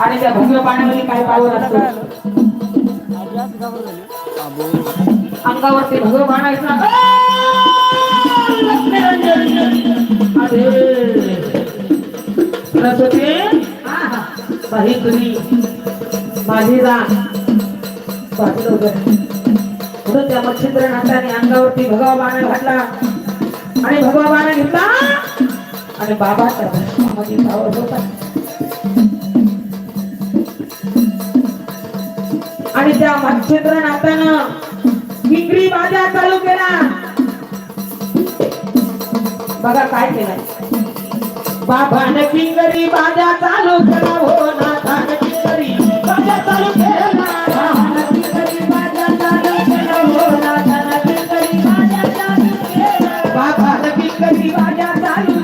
आणि त्या भंग पाण्यामध्ये काय पावर असतो अंगावरती भगवान सरस्वती बाई तुम्ही माझी रान वाचलं होतं म्हणून त्या मच्छिंद्रनाथाने अंगावरती भगवा बाणा घातला. आणि भगवा बाणा घेतला. आणि बाबाच्या भस्मामध्ये पावर होता. आणि त्या मच्छिंद्रनाथानं किंगरी बाजा चालू केला. बघा काय केलं बाबाने किंगरी बाजा चालू केला. हो नाथाने किंगरी बाजा चालू केला. बाबाने किंगरी बाजा चालू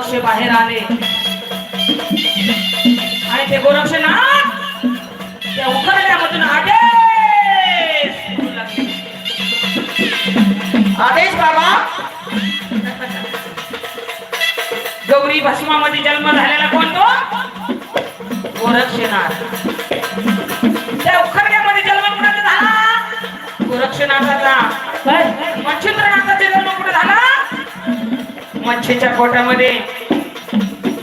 गोरक्ष बाहेर आले. आणि ते गोरक्ष ना त्या उखरड्यामधून आदेश. आदेश बाबा. गौरी भस्मामध्ये जन्म झालेला कोण तो? गोरक्षनाथ त्या उखरड्यामध्ये जन्म कुणाचा झाला? गोरक्षनाथाचा मच्छीच्या पोटामध्ये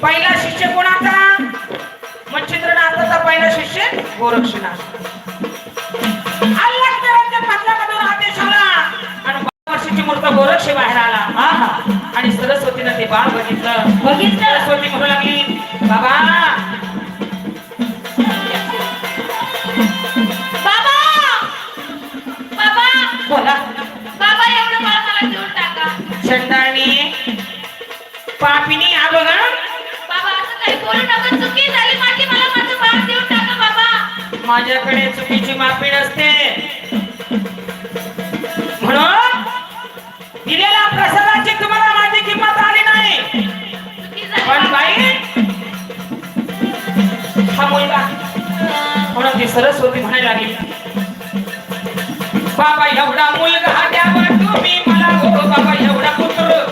पहिला शिष्य कोणाचा? मच्छिंद्रनाथाचा पहिला शिष्य गोरक्षनाथ. गोरक्ष बाहेर आला. आहा. आणि सरस्वतीनं ते बाळ बघितलं. बघितलं? सरस्वती म्हणू लागली बाबा. बाबा! बाबा! बोला. बाबा एवढं बाळ मला टाका. पापिनी हा बघा. बाबा असं काही बोलू नका. चुकी झाली. माझी मला माझं बाळ देऊन टाका बाबा. माझ्याकडे चुकीची माफी नसते. म्हणून दिलेल्या प्रसादाची तुम्हाला माझी किंमत आली नाही. चुकी झाली. पण बाबा. बाई हा मुलगा. म्हणून ती सरस्वती म्हणायला लागली. बाबा एवढा मुलगा द्यावा तुम्ही मला हो बाबा एवढा पुत्र.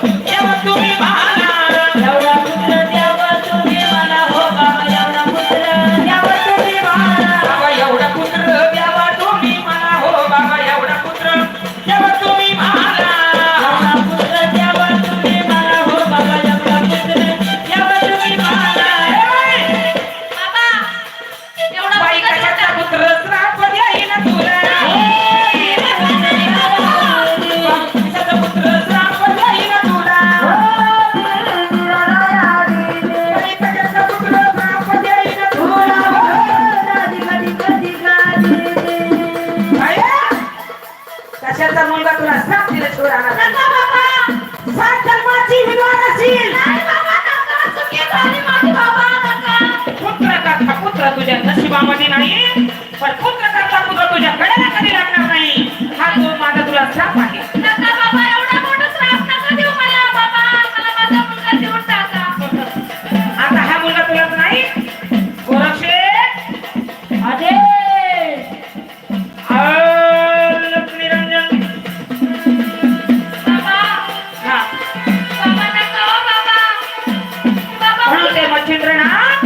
नाही. पण पुत्र करता पुत्र तुझ्या गळ्याला कधी लागणार नाही. हा तो माझा तुला श्राप आहे. आता हा मुलगा तुलाच नाही. गोरक्षे. बाबा. हा. म्हणून ते मच्छिंद्रनाथ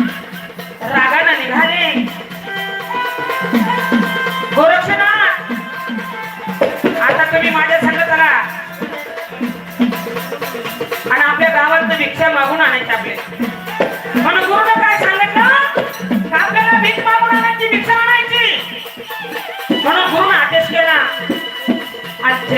गावात मागून आणायची आपले. म्हणून गुरुनं काय सांगितलं? आपल्याला भीक मागून आणायची भिक्षा आणायची. म्हणून गुरुनं आदेश केला आज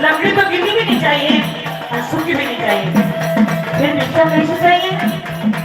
लकड़ी तो गिली भी नहीं चाहिए और सूखी भी नहीं चाहिए फिर पिक्चर कैसे चाहिए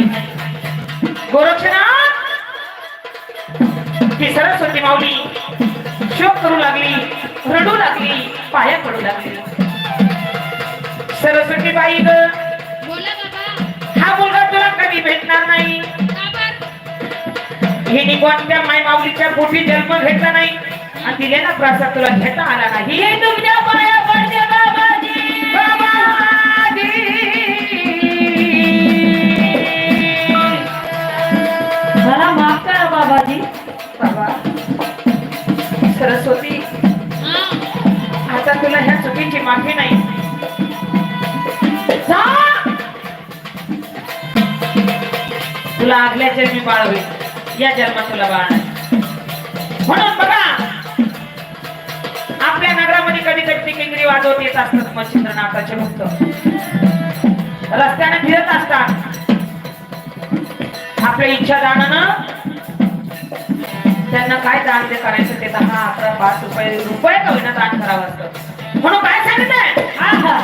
नाही. गोरक्षनाथ! सरस्वती माऊली शोक करू लागली रडू लागली पाया पडू लागली. सरस्वती बाई ग हा मुलगा तुला कधी भेटणार नाही? हे निकोणच्या माय माऊलीच्या पोटी जन्म घेतला नाही. आणि दिलेला प्रसाद तुला घेता आला नाही. माफ बाबा. सरस्वती. आता तुला ह्या चुकीची माफी नाही. तुला आगल्या जन्मी बाळ होईल या जन्मात तुला बाळ म्हणून बघा आपल्या नगरामध्ये कधी कधी किंगरी वाजवत येत असतात मच्छिंद्रनाथाचे भक्त. रस्त्याने फिरत असतात. आपल्या इच्छा जाणं त्यांना काय दान ते करायचं ते दहा अकरा पाच रुपये रुपये का होईना दान करावं असतं? म्हणून काय सांगितलंय? हा हा.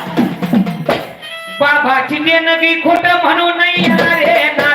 बाबाची देणगी खोट म्हणू नाही रे ना.